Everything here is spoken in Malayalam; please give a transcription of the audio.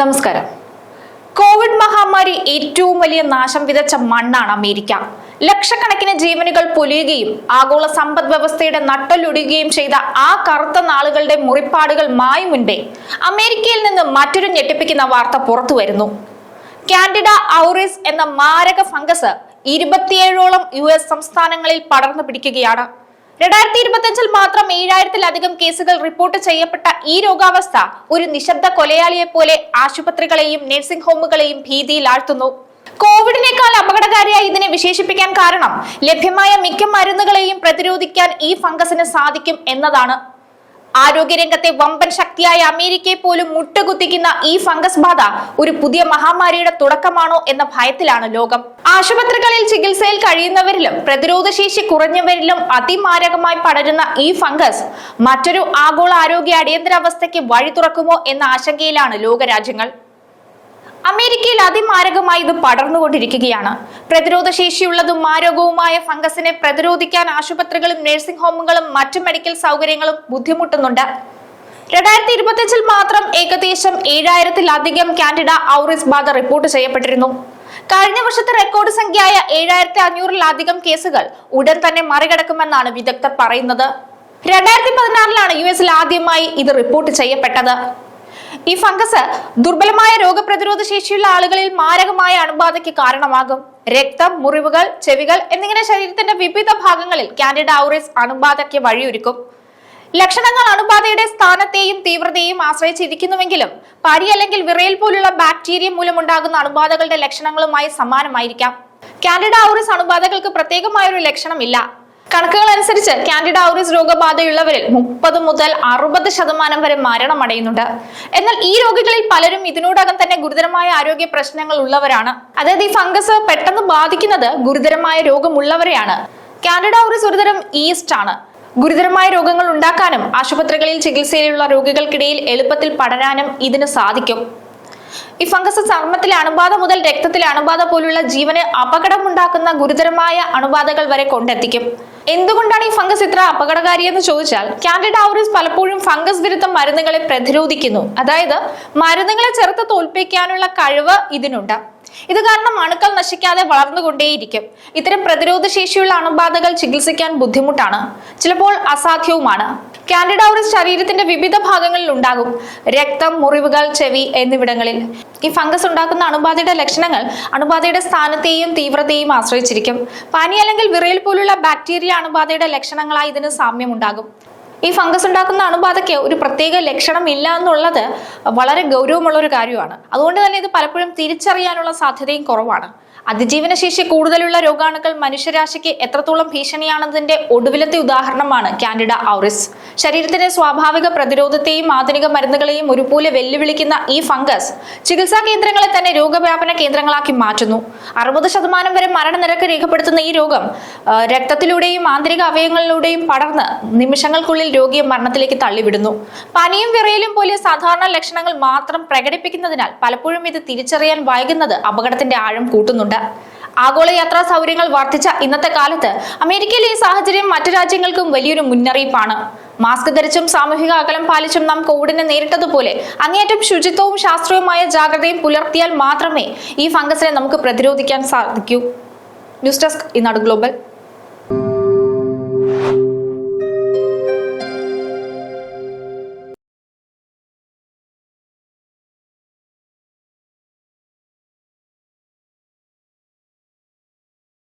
നമസ്കാരം. കോവിഡ് മഹാമാരി ഏറ്റവും വലിയ നാശം വിതച്ച മണ്ണാണ് അമേരിക്ക. ലക്ഷക്കണക്കിന് ജീവനുകൾ പൊലിയുകയും ആഗോള സമ്പദ് വ്യവസ്ഥയുടെ നട്ടലൊടുകയും ചെയ്ത ആ കറുത്ത നാളുകളുടെ മുറിപ്പാടുകൾ മായും മുൻപേ അമേരിക്കയിൽ നിന്ന് മറ്റൊരു ഞെട്ടിപ്പിക്കുന്ന വാർത്ത പുറത്തു വരുന്നു കാൻഡിഡ ഔറിസ് എന്ന മാരക ഫംഗസ് ഇരുപത്തിയേഴോളം യു എസ് സംസ്ഥാനങ്ങളിൽ പടർന്നു പിടിക്കുകയാണ്. രണ്ടായിരത്തി ഇരുപത്തിയഞ്ചിൽ മാത്രം ഏഴായിരത്തിലധികം കേസുകൾ റിപ്പോർട്ട് ചെയ്യപ്പെട്ട ഈ രോഗാവസ്ഥ ഒരു നിശബ്ദ കൊലയാളിയെ പോലെ ആശുപത്രികളെയും നഴ്സിംഗ് ഹോമുകളെയും ഭീതിയിലാഴ്ത്തുന്നു. കോവിഡിനേക്കാൾ അപകടകാരിയായി ഇതിനെ വിശേഷിപ്പിക്കാൻ കാരണം ലഭ്യമായ മിക്ക മരുന്നുകളെയും പ്രതിരോധിക്കാൻ ഈ ഫംഗസിന് സാധിക്കും എന്നതാണ്. ആരോഗ്യരംഗത്തെ വമ്പൻ ശക്തിയായ അമേരിക്കയെ പോലും മുട്ടുകുത്തിക്കുന്ന ഈ ഫംഗസ് ബാധ ഒരു പുതിയ മഹാമാരിയുടെ തുടക്കമാണോ എന്ന ഭയത്തിലാണ് ലോകം. ആശുപത്രികളിൽ ചികിത്സയിൽ കഴിയുന്നവരിലും പ്രതിരോധശേഷി കുറഞ്ഞവരിലും അതിമാരകമായി പടരുന്ന ഈ ഫംഗസ് മറ്റൊരു ആഗോള ആരോഗ്യ അടിയന്തരാവസ്ഥയ്ക്ക് വഴി തുറക്കുമോ എന്ന ആശങ്കയിലാണ് ലോകരാജ്യങ്ങൾ. അമേരിക്കയിൽ അതിമാരകമായി ഇത് പടർന്നുകൊണ്ടിരിക്കുകയാണ്. പ്രതിരോധ ശേഷിയുള്ളതും മാരകവുമായ ഫംഗസിനെ പ്രതിരോധിക്കാൻ ആശുപത്രികളും നഴ്സിംഗ് ഹോമുകളും മറ്റു മെഡിക്കൽ സൗകര്യങ്ങളും ബുദ്ധിമുട്ടുന്നുണ്ട്. രണ്ടായിരത്തി ഇരുപത്തിയഞ്ചിൽ മാത്രം ഏകദേശം ഏഴായിരത്തിലധികം കാൻഡിഡ ഔറിസ് ബാധ റിപ്പോർട്ട് ചെയ്യപ്പെട്ടിരുന്നു. കഴിഞ്ഞ വർഷത്തെ റെക്കോർഡ് സംഖ്യയായ ഏഴായിരത്തി അഞ്ഞൂറിലധികം കേസുകൾ ഉടൻ തന്നെ മറികടക്കുമെന്നാണ് വിദഗ്ധർ പറയുന്നത്. രണ്ടായിരത്തി പതിനാറിലാണ് യു എസിൽ ആദ്യമായി ഇത് റിപ്പോർട്ട് ചെയ്യപ്പെട്ടത്. ഈ ഫംഗസ് ദുർബലമായ രോഗപ്രതിരോധ ശേഷിയുള്ള ആളുകളിൽ മാരകമായ അണുബാധയ്ക്ക് കാരണമാകും. രക്തം മുറിവുകൾ ചെവികൾ എന്നിങ്ങനെ ശരീരത്തിന്റെ വിവിധ ഭാഗങ്ങളിൽ കാൻഡിഡ ഔറിസ് അണുബാധയ്ക്ക് വഴിയൊരുക്കും. ലക്ഷണങ്ങൾ അണുബാധയുടെ സ്ഥാനത്തെയും തീവ്രതയെയും ആശ്രയിച്ചിരിക്കുന്നുവെങ്കിലും പരി അല്ലെങ്കിൽ വിറയൽ പോലുള്ള ബാക്ടീരിയ മൂലമുണ്ടാകുന്ന അണുബാധകളുടെ ലക്ഷണങ്ങളുമായി സമാനമായിരിക്കാം. കാൻഡിഡ ഔറിസ് അണുബാധകൾക്ക് പ്രത്യേകമായ ഒരു ലക്ഷണമില്ല. കണക്കുകൾ അനുസരിച്ച് കാൻഡിഡ ഔറിസ് രോഗബാധയുള്ളവരിൽ മുപ്പത് മുതൽ അറുപത് ശതമാനം വരെ മരണമടയുന്നുണ്ട്. എന്നാൽ ഈ രോഗികളിൽ പലരും ഇതിനോടകം തന്നെ ഗുരുതരമായ ആരോഗ്യ പ്രശ്നങ്ങൾ ഉള്ളവരാണ്. അതായത് ഈ ഫംഗസ് പെട്ടെന്ന് ബാധിക്കുന്നത് ഗുരുതരമായ രോഗമുള്ളവരെയാണ്. കാൻഡിഡ ഔറിസ് ഒരുതരം ഈസ്റ്റ് ആണ്. ഗുരുതരമായ രോഗങ്ങൾ ഉണ്ടാക്കാനും ആശുപത്രികളിൽ ചികിത്സയിലുള്ള രോഗികൾക്കിടയിൽ എളുപ്പത്തിൽ പടരാനും ഇതിന് സാധിക്കും. ഈ ഫംഗസ് ചർമ്മത്തിലെ അണുബാധ മുതൽ രക്തത്തിലെ അണുബാധ പോലുള്ള ജീവന് അപകടമുണ്ടാക്കുന്ന ഗുരുതരമായ അണുബാധകൾ വരെ കൊണ്ടെത്തിക്കും. എന്തുകൊണ്ടാണ് ഈ ഫംഗസ് ഇത്ര അപകടകാരി എന്ന് ചോദിച്ചാൽ കാൻഡിഡ ഔറിസ് പലപ്പോഴും ഫംഗസ് വിരുദ്ധ മരുന്നുകളെ പ്രതിരോധിക്കുന്നു. അതായത് മരുന്നുകളെ ചെറുത്ത് തോൽപ്പിക്കാനുള്ള കഴിവ് ഇതിനുണ്ട്. ഇത് കാരണം അണുക്കൾ നശിക്കാതെ വളർന്നുകൊണ്ടേയിരിക്കും. ഇത്തരം പ്രതിരോധ ശേഷിയുള്ള അണുബാധകൾ ചികിത്സിക്കാൻ ബുദ്ധിമുട്ടാണ്. ചിലപ്പോൾ അസാധ്യവുമാണ്. കാൻഡിഡ ഔറിസ് ശരീരത്തിന്റെ വിവിധ ഭാഗങ്ങളിൽ ഉണ്ടാകും. രക്തം മുറിവുകൾ ചെവി എന്നിവിടങ്ങളിൽ. ഈ ഫംഗസ് ഉണ്ടാക്കുന്ന അണുബാധയുടെ ലക്ഷണങ്ങൾ അണുബാധയുടെ സ്ഥാനത്തെയും തീവ്രതയെയും ആശ്രയിച്ചിരിക്കും. പനി അല്ലെങ്കിൽ വിറയൽ പോലുള്ള ബാക്ടീരിയ അണുബാധയുടെ ലക്ഷണങ്ങളായി ഇതിന് സാമ്യമുണ്ടാകും. ഈ ഫംഗസ് ഉണ്ടാക്കുന്ന അണുബാധയ്ക്ക് ഒരു പ്രത്യേക ലക്ഷണം ഇല്ല എന്നുള്ളത് വളരെ ഗൗരവമുള്ള ഒരു കാര്യമാണ്. അതുകൊണ്ട് തന്നെ ഇത് പലപ്പോഴും തിരിച്ചറിയാനുള്ള സാധ്യതയും കുറവാണ്. അതിജീവന ശേഷി കൂടുതലുള്ള രോഗാണുക്കൾ മനുഷ്യരാശിക്ക് എത്രത്തോളം ഭീഷണിയാണെന്നതിന്റെ ഒടുവിലത്തെ ഉദാഹരണമാണ് കാൻഡിഡ ഔറിസ്. ശരീരത്തിന്റെ സ്വാഭാവിക പ്രതിരോധത്തെയും ആധുനിക മരുന്നുകളെയും ഒരുപോലെ വെല്ലുവിളിക്കുന്ന ഈ ഫംഗസ് ചികിത്സാ കേന്ദ്രങ്ങളെ തന്നെ രോഗവ്യാപന കേന്ദ്രങ്ങളാക്കി മാറ്റുന്നു. അറുപത് ശതമാനം വരെ മരണനിരക്ക് രേഖപ്പെടുത്തുന്ന ഈ രോഗം രക്തത്തിലൂടെയും ആന്തരിക അവയവങ്ങളിലൂടെയും പടർന്ന് നിമിഷങ്ങൾക്കുള്ളിൽ രോഗിയെ മരണത്തിലേക്ക് തള്ളിവിടുന്നു. പനിയും വിറയലും പോലെ സാധാരണ ലക്ഷണങ്ങൾ മാത്രം പ്രകടിപ്പിക്കുന്നതിനാൽ പലപ്പോഴും ഇത് തിരിച്ചറിയാൻ വൈകുന്നത് അപകടത്തിന്റെ ആഴം കൂട്ടുന്നുണ്ട്. ആഗോള യാത്രാ സൗകര്യങ്ങൾ വർദ്ധിച്ച ഇന്നത്തെ കാലത്ത് അമേരിക്കയിലെ ഈ സാഹചര്യം മറ്റു രാജ്യങ്ങൾക്കും വലിയൊരു മുന്നറിയിപ്പാണ്. മാസ്ക് ധരിച്ചും സാമൂഹിക അകലം പാലിച്ചും നാം കോവിഡിനെ നേരിട്ടതുപോലെ അങ്ങേയറ്റം ശുചിത്വവും ശാസ്ത്രീയമായ ജാഗ്രതയും പുലർത്തിയാൽ മാത്രമേ ഈ ഫംഗസിനെ നമുക്ക് പ്രതിരോധിക്കാൻ സാധിക്കൂ. ന്യൂസ് ഡെസ്ക് ഇന്നാട് ഗ്ലോബൽ.